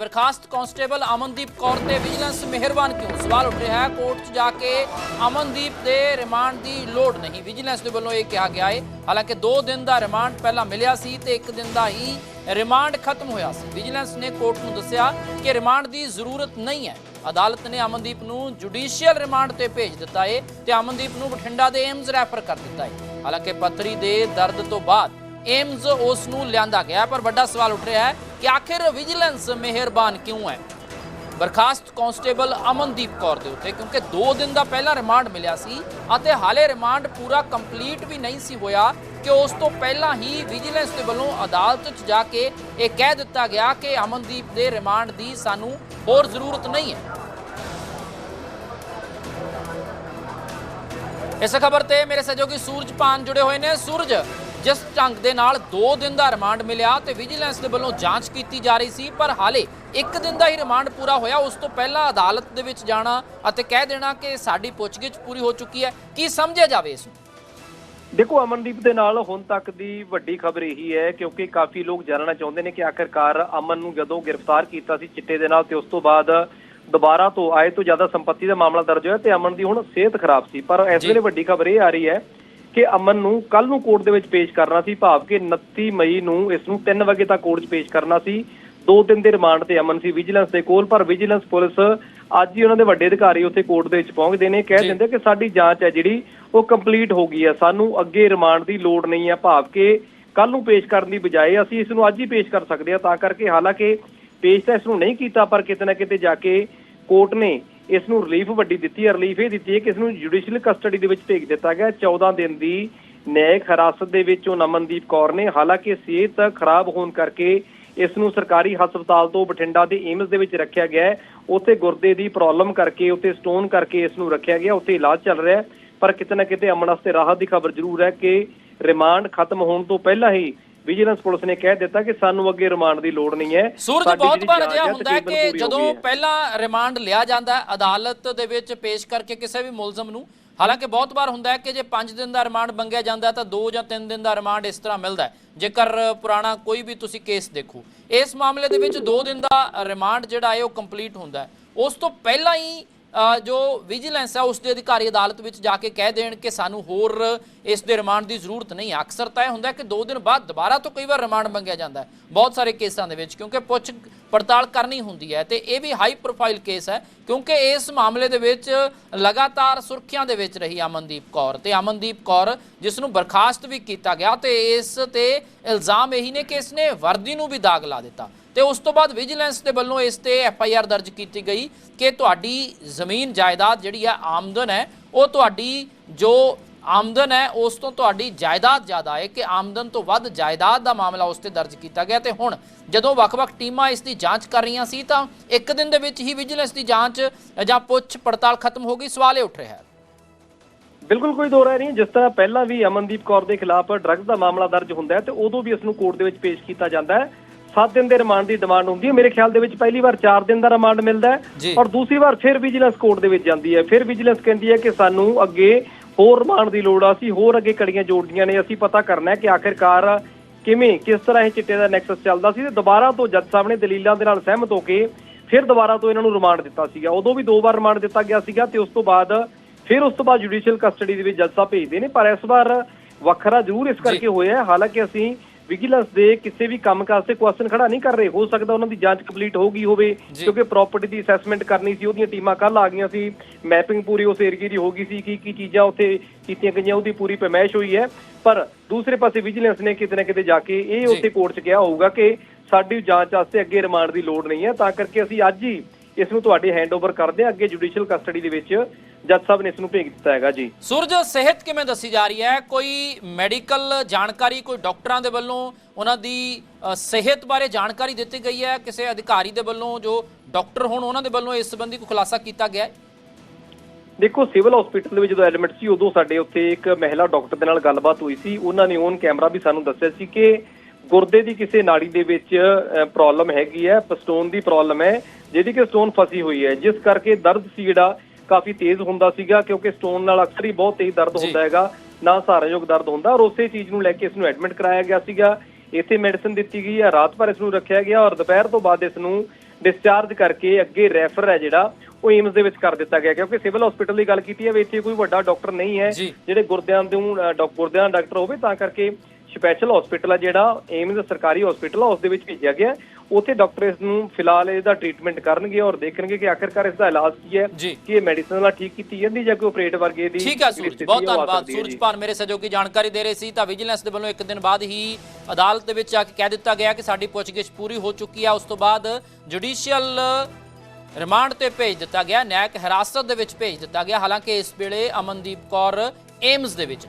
ਬਰਖਾਸਤ constable Amandeep Kaur ਤੇ vigilance ਮਿਹਰਬਾਨ ਕਿਉਂ? ਸਵਾਲ ਉੱਠ ਰਿਹਾ ਹੈ, ਕੋਰਟ 'ਚ ਜਾ ਕੇ ਅਮਨਦੀਪ ਦੇ ਰਿਮਾਂਡ ਦੀ ਲੋੜ ਨਹੀਂ। ਵਿਜੀਲੈਂਸ ਦੇ ਵੱਲੋਂ ਇਹ ਕਿਹਾ ਗਿਆ ਹੈ, ਹਾਲਾਂਕਿ 2 ਦਿਨ ਦਾ ਰਿਮਾਂਡ ਪਹਿਲਾਂ ਮਿਲਿਆ ਸੀ ਤੇ 1 ਦਿਨ ਦਾ ਹੀ ਰਿਮਾਂਡ ਖਤਮ ਹੋਇਆ ਸੀ। ਵਿਜੀਲੈਂਸ ਨੇ ਕੋਰਟ ਨੂੰ ਦੱਸਿਆ ਕਿ ਰਿਮਾਂਡ ਦੀ ਜ਼ਰੂਰਤ ਨਹੀਂ ਹੈ। ਅਦਾਲਤ ਨੇ ਅਮਨਦੀਪ ਨੂੰ ਜੁਡੀਸ਼ੀਅਲ ਰਿਮਾਂਡ ਤੇ ਭੇਜ ਦਿੱਤਾ ਹੈ ਤੇ ਅਮਨਦੀਪ ਨੂੰ ਬਠਿੰਡਾ ਦੇ ਏਮਜ਼ ਰੈਫਰ ਕਰ ਦਿੱਤਾ ਹੈ। ਹਾਲਾਂਕਿ ਪੱਥਰੀ ਦੇ ਦਰਦ ਤੋਂ ਬਾਅਦ ਏਮਜ਼ ਉਸ ਨੂੰ ਲਿਆਂਦਾ ਗਿਆ ਪਰ ਵੱਡਾ ਸਵਾਲ ਉੱਠ ਰਿਹਾ ਹੈ ਕਿ ਆਖਿਰ ਵਿਜੀਲੈਂਸ ਮਿਹਰਬਾਨ ਕਿਉਂ ਹੈ? ਬਰਖਾਸਤ ਕਾਂਸਟੇਬਲ ਅਮਨਦੀਪ ਕੌਰ ਦੇ ਉੱਤੇ, ਕਿਉਂਕਿ 2 ਦਿਨ ਦਾ ਪਹਿਲਾ ਰਿਮਾਂਡ ਮਿਲਿਆ ਸੀ ਅਤੇ ਹਾਲੇ ਰਿਮਾਂਡ ਪੂਰਾ ਕੰਪਲੀਟ ਵੀ ਨਹੀਂ ਸੀ ਹੋਇਆ ਕਿ ਉਸ ਤੋਂ ਪਹਿਲਾਂ ਹੀ ਵਿਜੀਲੈਂਸ ਦੇ ਵੱਲੋਂ ਅਦਾਲਤ 'ਚ ਜਾ ਕੇ ਇਹ ਕਹਿ ਦਿੱਤਾ ਗਿਆ ਕਿ ਅਮਨਦੀਪ ਦੇ ਰਿਮਾਂਡ ਦੀ ਸਾਨੂੰ ਹੋਰ ਜ਼ਰੂਰਤ ਨਹੀਂ ਹੈ। ਇਸ ਖਬਰ ਤੇ ਮੇਰੇ ਸਹਿਯੋਗੀ ਸੂਰਜ ਪਾਨ ਜੁੜੇ ਹੋਏ ਨੇ। ਸੂਰਜ ਜਿਸ ਢੰਗ ਦੇ ਨਾਲ 2 ਦਿਨ ਦਾ ਰਿਮਾਂਡ ਮਿਲਿਆ ਤੇ ਵਿਜੀਲੈਂਸ ਦੇ ਵੱਲੋਂ ਜਾਂਚ ਕੀਤੀ ਜਾ ਰਹੀ ਸੀ ਪਰ ਹਾਲੇ 1 ਦਿਨ ਦਾ ਹੀ ਰਿਮਾਂਡ ਪੂਰਾ ਹੋਇਆ। ਉਸ ਤੋਂ ਪਹਿਲਾਂ ਅਦਾਲਤ ਦੇ ਵਿੱਚ ਜਾਣਾ ਅਤੇ ਕਹਿ ਦੇਣਾ ਕਿ ਸਾਡੀ ਪੁੱਛਗਿੱਛ ਪੂਰੀ ਹੋ ਚੁੱਕੀ ਹੈ। ਕੀ ਸਮਝਿਆ ਜਾਵੇ ਇਸ ਨੂੰ? ਦੇਖੋ ਅਮਨਦੀਪ ਦੇ ਨਾਲ ਹੁਣ ਤੱਕ ਦੀ ਵੱਡੀ ਖਬਰ ਇਹੀ ਹੈ ਕਿਉਂਕਿ ਕਾਫੀ ਲੋਕ ਜਾਣਨਾ ਚਾਹੁੰਦੇ ਨੇ ਕਿ ਆਖਿਰਕਾਰ ਅਮਨ ਨੂੰ ਜਦੋਂ ਗ੍ਰਿਫਤਾਰ ਕੀਤਾ ਸੀ ਚਿੱਟੇ ਦੇ ਨਾਲ ਤੇ ਉਸ ਤੋਂ ਬਾਅਦ ਦੁਬਾਰਾ ਤੋਂ ਆਏ ਤੋਂ ਜ਼ਿਆਦਾ ਸੰਪત્ਤੀ ਦਾ ਮਾਮਲਾ ਦਰਜ ਹੋਇਆ ਤੇ ਅਮਨ ਦੀ ਹੁਣ ਸਿਹਤ ਖਰਾਬ ਸੀ। ਪਰ ਇਸ। ਵੇਲੇ ਵੱਡੀ ਖਬਰ ਇਹ ਆ ਰਹੀ ਹੈ ਕਿ ਅਮਨ ਨੂੰ ਕੱਲ ਨੂੰ ਕੋਰਟ ਦੇ ਵਿੱਚ ਪੇਸ਼ ਕਰਨਾ ਸੀ ਭਾਵ ਕਿ 29 ਮਈ ਨੂੰ ਇਸ ਨੂੰ 3 ਵਜੇ ਤੱਕ ਕੋਰਟ 'ਚ ਪੇਸ਼ ਕਰਨਾ ਸੀ। ਦੋ ਦਿਨ ਦੇ ਰਿਮਾਂਡ ਤੇ ਅਮਨ ਸੀ ਵਿਜੀਲੈਂਸ ਦੇ ਕੋਲ ਪਰ ਵਿਜੀਲੈਂਸ ਪੁਲਿਸ ਅੱਜ ਹੀ ਉਹਨਾਂ ਦੇ ਵੱਡੇ ਅਧਿਕਾਰੀ ਉੱਥੇ ਕੋਰਟ ਦੇ ਵਿੱਚ ਪਹੁੰਚਦੇ ਨੇ। ਕਹਿ। ਦਿੰਦੇ ਕਿ ਸਾਡੀ ਜਾਂਚ ਹੈ ਜਿਹੜੀ ਉਹ ਕੰਪਲੀਟ ਹੋ ਗਈ ਹੈ। ਸਾਨੂੰ ਅੱਗੇ ਰਿਮਾਂਡ ਦੀ ਲੋੜ ਨਹੀਂ ਹੈ ਭਾਵ ਕਿ ਕੱਲ ਨੂੰ ਪੇਸ਼ ਕਰਨ ਦੀ ਬਜਾਏ ਅਸੀਂ ਇਸ ਨੂੰ ਅੱਜ ਹੀ ਪੇਸ਼ ਕਰ ਸਕਦੇ ਹਾਂ। ਤਾਂ ਕਰਕੇ ਹਾਲਾਂਕਿ ਪੇਸ਼ ਤਾਂ ਇਸ ਨੂੰ ਨਹੀਂ ਕੀਤਾ ਪਰ ਕਿਤੇ ਨਾ ਕਿਤੇ ਜਾ ਕੇ ਕੋਰਟ ਨੇ ਇਸ ਨੂੰ ਰਿਲੀਫ ਵੱਡੀ ਦਿੱਤੀ ਹੈ। ਰਿਲੀਫ ਇਹ ਦਿੱਤੀ ਹੈ ਕਿ ਇਸ ਨੂੰ ਜੁਡੀਸ਼ੀਅਲ ਕਸਟਡੀ ਦੇ ਵਿੱਚ ਭੇਜ ਦਿੱਤਾ ਗਿਆ। 14 ਦਿਨ ਦੀ ਨਿਆਇਕ ਹਿਰਾਸਤ ਦੇ ਵਿੱਚ ਉਹ ਨਮਨਦੀਪ ਕੌਰ ਨੇ। ਹਾਲਾਂਕਿ ਸਿਹਤ ਖਰਾਬ ਹੋਣ ਕਰਕੇ ਇਸ ਨੂੰ ਸਰਕਾਰੀ ਹਸਪਤਾਲ ਤੋਂ ਬਠਿੰਡਾ ਦੇ ਏਮਸ ਦੇ ਵਿੱਚ ਰੱਖਿਆ ਗਿਆ ਹੈ। ਉੱਥੇ ਗੁਰਦੇ ਦੀ ਪ੍ਰੋਬਲਮ ਕਰਕੇ, ਉੱਥੇ ਸਟੋਨ ਕਰਕੇ ਇਸ ਨੂੰ ਰੱਖਿਆ ਗਿਆ। ਉੱਥੇ ਇਲਾਜ ਚੱਲ ਰਿਹਾ ਪਰ ਕਿਤੇ ਨਾ ਕਿਤੇ ਅਮਨ ਵਾਸਤੇ ਰਾਹਤ ਦੀ ਖਬਰ ਜ਼ਰੂਰ ਹੈ ਕਿ ਰਿਮਾਂਡ ਖਤਮ ਹੋਣ ਤੋਂ ਪਹਿਲਾਂ ਹੀ ਵਿਜੀਲੈਂਸ ਪੁਲਿਸ ਨੇ ਕਹਿ ਦਿੱਤਾ ਕਿ ਸਾਨੂੰ ਅੱਗੇ ਰਿਮਾਂਡ ਦੀ ਲੋੜ ਨਹੀਂ ਹੈ। ਸੂਰਜ ਬਹੁਤ ਵਾਰ ਅਜਿਹਾ ਹੁੰਦਾ ਕਿ ਜਦੋਂ। ਪਹਿਲਾਂ ਰਿਮਾਂਡ ਲਿਆ ਜਾਂਦਾ ਹੈ ਅਦਾਲਤ ਦੇ ਵਿੱਚ ਪੇਸ਼ ਕਰਕੇ ਕਿਸੇ ਵੀ ਮੁਲਜ਼ਮ ਨੂੰ ਹਾਲਾਂਕਿ ਬਹੁਤ ਵਾਰ ਹੁੰਦਾ ਹੈ ਕਿ ਜੇ 5 ਦਿਨ ਦਾ ਰਿਮਾਂਡ ਮੰਗਿਆ ਜਾਂਦਾ ਤਾਂ 2 ਜਾਂ 3 ਦਿਨ ਦਾ ਰਿਮਾਂਡ ਇਸ ਤਰ੍ਹਾਂ ਮਿਲਦਾ ਹੈ। ਜੇਕਰ ਪੁਰਾਣਾ ਕੋਈ ਵੀ ਤੁਸੀਂ ਕੇਸ ਦੇਖੋ ਇਸ ਮਾਮਲੇ ਦੇ ਵਿੱਚ 2 ਦਿਨ ਦਾ ਰਿਮਾਂਡ ਜਿਹੜਾ ਹੈ ਉਹ ਕੰਪਲੀਟ ਹੁੰਦਾ ਹੈ। ਉਸ ਤੋਂ ਪਹਿਲਾਂ ਹੀ ਜੋ ਵਿਜੀਲੈਂਸ ਹੈ ਉਸ ਦੇ ਅਧਿਕਾਰੀ ਅਦਾਲਤ ਵਿੱਚ ਜਾ ਕੇ ਕਹਿ ਦੇਣ ਕਿ ਸਾਨੂੰ ਹੋਰ ਇਸ ਦੇ ਰਿਮਾਂਡ ਦੀ ਜ਼ਰੂਰਤ ਨਹੀਂ ਹੈ ਅਕਸਰ ਤਾਂ ਇਹ ਹੁੰਦਾ ਕਿ 2 ਦਿਨ ਬਾਅਦ ਦੁਬਾਰਾ ਤੋਂ ਕਈ ਵਾਰ ਰਿਮਾਂਡ ਮੰਗਿਆ ਜਾਂਦਾ ਹੈ। ਬਹੁਤ ਸਾਰੇ ਕੇਸਾਂ ਦੇ ਵਿੱਚ, ਕਿਉਂਕਿ ਪੁੱਛ ਪੜਤਾਲ ਕਰਨੀ ਹੁੰਦੀ ਹੈ ਤੇ ਇਹ ਵੀ ਹਾਈ ਪ੍ਰੋਫਾਈਲ ਕੇਸ ਹੈ, ਕਿਉਂਕਿ ਇਸ ਮਾਮਲੇ ਦੇ ਵਿੱਚ ਲਗਾਤਾਰ ਸੁਰਖੀਆਂ ਦੇ ਵਿੱਚ ਰਹੀ ਅਮਨਦੀਪ ਕੌਰ ਤੇ ਅਮਨਦੀਪ ਕੌਰ ਜਿਸ ਨੂੰ ਬਰਖਾਸਤ ਵੀ ਕੀਤਾ ਗਿਆ ਤੇ ਇਸ ਤੇ ਇਲਜ਼ਾਮ ਇਹੀ ਨੇ ਕਿ ਇਸ ਨੇ ਵਰਦੀ ਨੂੰ ਵੀ ਦਾਗ ਲਾ ਦਿੱਤਾ। ਤੇ ਉਸ ਤੋਂ ਬਾਅਦ ਵਿਜੀਲੈਂਸ ਦੇ ਵੱਲੋਂ ਇਸ ਤੇ ਐਫ ਆਈ ਆਰ ਦਰਜ ਕੀਤੀ ਗਈ ਕਿ ਤੁਹਾਡੀ ਜ਼ਮੀਨ ਜਾਇਦਾਦ ਜਿਹੜੀ ਹੈ ਆਮਦਨ ਹੈ, ਉਹ ਤੁਹਾਡੀ ਜੋ ਆਮਦਨ ਹੈ, ਉਸ ਤੋਂ ਤੁਹਾਡੀ ਜਾਇਦਾਦ ਜ਼ਿਆਦਾ ਹੈ ਕਿ ਆਮਦਨ ਤੋਂ ਵੱਧ ਜਾਇਦਾਦ ਦਾ ਮਾਮਲਾ ਉਸ ਤੇ ਦਰਜ ਕੀਤਾ ਗਿਆ। ਤੇ ਹੁਣ ਜਦੋਂ ਵੱਖ-ਵੱਖ ਟੀਮਾਂ ਇਸ ਦੀ ਜਾਂਚ ਕਰ ਰਹੀਆਂ ਸੀ, ਤਾਂ ਇੱਕ ਦਿਨ ਦੇ ਵਿੱਚ ਹੀ ਵਿਜੀਲੈਂਸ ਦੀ ਜਾਂਚ, ਜਾਂ ਪੁੱਛ ਪੜਤਾਲ ਖਤਮ ਹੋ ਗਈ। ਸਵਾਲ ਇਹ ਉੱਠ ਰਿਹਾ ਹੈ। ਬਿਲਕੁਲ ਕੋਈ ਦੋ ਰਾਏ ਨਹੀਂ। ਜਿਸ ਤਰ੍ਹਾਂ ਪਹਿਲਾਂ ਵੀ ਅਮਨਦੀਪ ਕੌਰ ਦੇ ਖਿਲਾਫ ਡਰੱਗਸ ਦਾ ਮਾਮਲਾ ਦਰਜ ਹੁੰਦਾ ਹੈ, ਤੇ ਉਦੋਂ ਵੀ ਇਸ ਨੂੰ ਕੋਰਟ ਦੇ ਵਿੱਚ ਪੇਸ਼ ਕੀਤਾ ਜਾਂਦਾ ਹੈ। 7 ਦਿਨ ਦੇ ਰਿਮਾਂਡ ਦੀ ਡਿਮਾਂਡ ਹੁੰਦੀ ਹੈ। ਮੇਰੇ ਖਿਆਲ ਦੇ ਵਿੱਚ ਪਹਿਲੀ ਵਾਰ 4 ਦਿਨ ਦਾ ਰਿਮਾਂਡ ਮਿਲਦਾ। ਹੈ ਔਰ ਦੂਸਰੀ ਵਾਰ ਫਿਰ ਵਿਜੀਲੈਂਸ ਕੋਰਟ ਦੇ ਵਿੱਚ ਜਾਂਦੀ ਹੈ। ਫਿਰ ਵਿਜੀਲੈਂਸ ਕਹਿੰਦੀ ਹੈ ਕਿ ਸਾਨੂੰ ਅੱਗੇ ਹੋਰ ਰਿਮਾਂਡ ਦੀ ਲੋੜ ਆ। ਅਸੀਂ ਹੋਰ ਅੱਗੇ ਕੜੀਆਂ ਜੋੜਨੀਆਂ ਨੇ। ਅਸੀਂ ਪਤਾ ਕਰਨਾ ਹੈ ਕਿ ਆਖਿਰਕਾਰ ਕਿਵੇਂ ਕਿਸ ਤਰ੍ਹਾਂ ਇਹ ਚਿੱਟੇ ਦਾ ਨੈਕਸਸ ਚੱਲਦਾ ਸੀ ਤੇ ਦੁਬਾਰਾ ਤੋਂ ਜੱਜ ਸਾਹਿਬ ਨੇ ਦਲੀਲਾਂ ਦੇ ਨਾਲ ਸਹਿਮਤ ਹੋ ਕੇ ਫਿਰ ਦੁਬਾਰਾ ਤੋਂ ਇਹਨਾਂ ਨੂੰ ਰਿਮਾਂਡ ਦਿੱਤਾ ਸੀਗਾ। ਉਦੋਂ ਵੀ ਦੋ ਵਾਰ ਰਿਮਾਂਡ ਦਿੱਤਾ ਗਿਆ ਸੀਗਾ ਤੇ ਉਸ ਤੋਂ ਬਾਅਦ ਫਿਰ ਉਸ ਤੋਂ ਬਾਅਦ ਜੁਡੀਸ਼ੀਅਲ ਕਸਟਡੀ ਦੇ ਵਿੱਚ ਜੱਜ ਸਾਹਿਬ ਭੇਜਦੇ ਨੇ। ਪਰ ਇਸ ਵਾਰ ਵੱਖਰਾ ਜ਼ਰੂਰ ਇਸ ਕਰਕੇ ਹੋਇਆ ਹਾਲਾਂਕਿ ਅਸੀਂ ਵਿਜੀਲੈਂਸ ਦੇ ਕਿਸੇ ਵੀ ਕੰਮ ਕਾਸਤੇ ਕੁਐਸਚਨ ਖੜਾ ਨਹੀਂ ਕਰ ਰਹੇ। ਹੋ ਸਕਦਾ ਉਹਨਾਂ ਦੀ ਜਾਂਚ ਕੰਪਲੀਟ ਹੋ ਗਈ ਹੋਵੇ। ਕਿਉਂਕਿ ਪ੍ਰਾਪਰਟੀ ਦੀ ਅਸੈਸਮੈਂਟ ਕਰਨੀ ਸੀ ਉਹਦੀਆਂ ਟੀਮਾਂ ਕੱਲ ਆ ਗਈਆਂ ਸੀ। ਮੈਪਿੰਗ ਪੂਰੀ ਉਸ ਏਰੀਏ ਦੀ ਹੋ ਗਈ ਸੀ ਕੀ ਕੀ ਚੀਜ਼ਾਂ ਉੱਥੇ ਕੀਤੀਆਂ ਗਈਆਂ ਉਹਦੀ ਪੂਰੀ ਪਮੈਸ਼ ਹੋਈ ਹੈ। ਪਰ ਦੂਸਰੇ ਪਾਸੇ ਵਿਜੀਲੈਂਸ ਨੇ ਕਿਤੇ ਨਾ ਕਿਤੇ ਜਾ ਕੇ ਇਹ। ਉੱਥੇ ਕੋਰਟ 'ਚ ਕਿਹਾ ਹੋਊਗਾ ਕਿ ਸਾਡੀ ਜਾਂਚ ਵਾਸਤੇ ਅੱਗੇ ਰਿਮਾਂਡ ਦੀ ਲੋੜ ਨਹੀਂ ਹੈ। ਤਾਂ ਕਰਕੇ ਅਸੀਂ ਅੱਜ ਹੀ ਇਸ ਨੂੰ ਤੁਹਾਡੇ ਹੈਂਡਓਵਰ ਕਰਦੇ ਹਾਂ ਅੱਗੇ ਜੁਡੀਸ਼ੀਅਲ ਕਸਟਡੀ ਦੇ ਵਿੱਚ। ਜੱਜ ਸਾਹਿਬ ਨੇ ਇਸ ਨੂੰ ਭੇਜ ਦਿੱਤਾ ਹੈਗਾ ਜੀ। ਸੂਰਜ ਸਿਹਤ ਕਿਵੇਂ ਦੱਸੀ ਜਾ ਰਹੀ ਹੈ? ਕੋਈ ਮੈਡੀਕਲ ਜਾਣਕਾਰੀ ਕੋਈ ਡਾਕਟਰਾਂ ਦੇ ਵੱਲੋਂ ਉਹਨਾਂ ਦੀ ਅ, ਸਿਹਤ ਬਾਰੇ ਜਾਣਕਾਰੀ ਦਿੱਤੀ ਗਈ ਹੈ? ਕਿਸੇ ਅਧਿਕਾਰੀ ਦੇ ਵੱਲੋਂ ਜੋ ਡਾਕਟਰ ਹੋਣ ਉਹਨਾਂ ਦੇ ਵੱਲੋਂ ਇਸ ਸੰਬੰਧੀ ਕੋਈ ਖੁਲਾਸਾ ਕੀਤਾ ਗਿਆ ਹੈ? ਦੇਖੋ ਸਿਵਲ ਹਸਪੀਟਲ ਦੇ ਵਿੱਚ ਜਦੋਂ ਐਡਮਿਟ ਸੀ ਉਦੋਂ ਸਾਡੇ ਉੱਥੇ ਇੱਕ ਮਹਿਲਾ ਡਾਕਟਰ ਦੇ ਨਾਲ ਗੱਲਬਾਤ ਹੋਈ ਸੀ। ਉਹਨਾਂ ਨੇ ਔਨ ਕੈਮਰਾ ਵੀ ਸਾਨੂੰ ਦੱਸਿਆ ਸੀ ਕਿ ਗੁਰਦੇ ਦੀ ਕਿਸੇ ਨਾੜੀ ਦੇ ਵਿੱਚ ਪ੍ਰੋਬਲਮ ਹੈਗੀ ਹੈ ਸਟੋਨ ਦੀ ਪ੍ਰੋਬਲਮ ਹੈ ਜਿਹਦੀ ਕਿ ਸਟੋਨ ਫਸੀ ਹੋਈ ਹੈ। ਜਿਸ ਕਰਕੇ ਦਰਦ ਸੀ ਜਿਹੜਾ ਕਾਫੀ ਤੇਜ਼ ਹੁੰਦਾ ਸੀਗਾ ਕਿਉਂਕਿ ਸਟੋਨ ਨਾਲ ਅਕਸਰ ਹੀ ਬਹੁਤ ਤੇਜ਼ ਦਰਦ। ਹੁੰਦਾ ਹੈਗਾ ਨਾ ਸਹਾਰਾਯੋਗ ਦਰਦ ਹੁੰਦਾ ਔਰ ਉਸੇ ਚੀਜ਼ ਨੂੰ ਲੈ ਕੇ ਇਸ ਨੂੰ ਐਡਮਿਟ ਕਰਾਇਆ ਗਿਆ ਸੀਗਾ ਇੱਥੇ ਮੈਡੀਸਨ ਦਿੱਤੀ ਗਈ ਹੈ ਰਾਤ ਭਰ ਇਸ ਨੂੰ ਰੱਖਿਆ ਗਿਆ ਔਰ ਦੁਪਹਿਰ ਤੋਂ ਬਾਅਦ ਇਸ ਨੂੰ ਡਿਸਚਾਰਜ ਕਰਕੇ ਅੱਗੇ ਰੈਫਰ ਹੈ ਜਿਹੜਾ ਉਹ ਏਮਸ ਦੇ ਵਿੱਚ ਕਰ ਦਿੱਤਾ ਗਿਆ ਕਿਉਂਕਿ ਸਿਵਲ ਹਸਪੀਟਲ ਦੀ ਗੱਲ ਕੀਤੀ ਹੈ ਵੀ ਇੱਥੇ ਕੋਈ ਵੱਡਾ ਡਾਕਟਰ ਨਹੀਂ ਹੈ। ਜਿਹੜੇ ਗੁਰਦਿਆਂ ਦੇ ਡਾਕਟਰ ਗੁਰਦਿਆਂ ਦਾ ਡਾਕਟਰ ਹੋਵੇ ਤਾਂ ਕਰਕੇ ਸਪੈਸ਼ਲ ਹਸਪੀਟਲ ਹੈ ਜਿਹੜਾ ਏਮਸ ਸਰਕਾਰੀ ਹਸਪੀਟਲ ਆ ਉਸ ਦੇ ਵਿੱਚ ਭੇਜਿਆ ਗਿਆ। ਉੱਥੇ ਡਾਕਟਰ ਇਸ ਨੂੰ ਫਿਲਹਾਲ ਇਹਦਾ ਟ੍ਰੀਟਮੈਂਟ ਕਰਨਗੇ ਔਰ ਦੇਖਣਗੇ ਕਿ ਆਖਿਰਕਾਰ ਇਸ ਦਾ ਇਲਾਜ ਕੀ ਹੈ। ਕਿ ਇਹ ਮੈਡੀਸਨ ਨਾਲ ਠੀਕ ਕੀਤੀ ਜਾਂਦੀ ਜਾਂ ਕੋਈ ਆਪਰੇਟ ਵਰਗੇ ਦੀ ਠੀਕ ਹੈ ਸੂਰਜ ਬਹੁਤ ਆ ਧੰਨਵਾਦ ਸਕਦੀ ਹੈ ਜੀ। ਸੂਰਜਪਾਲ ਮੇਰੇ ਸਹਿਯੋਗੀ ਜਾਣਕਾਰੀ ਦੇ ਰਹੇ ਸੀ ਤਾਂ ਵਿਜੀਲੈਂਸ ਦੇ ਵੱਲੋਂ ਇੱਕ ਦਿਨ ਬਾਅਦ ਹੀ ਅਦਾਲਤ ਦੇ ਵਿੱਚ ਆ ਕੇ ਕਹਿ ਦਿੱਤਾ ਗਿਆ ਕਿ ਸਾਡੀ ਪੁੱਛਗਿੱਛ ਪੂਰੀ ਹੋ ਚੁੱਕੀ ਹੈ ਉਸ ਤੋਂ ਬਾਅਦ ਜੁਡੀਸ਼ੀਅਲ ਰਿਮਾਂਡ ਤੇ ਭੇਜ ਦਿੱਤਾ ਗਿਆ ਨਿਆਇਕ ਹਿਰਾਸਤ ਦੇ ਵਿੱਚ ਭੇਜ ਦਿੱਤਾ ਗਿਆ ਹਾਲਾਂਕਿ ਇਸ ਵੇਲੇ ਅਮਨਦੀਪ ਕੌਰ ਏਮਸ ਦੇ ਵਿੱਚ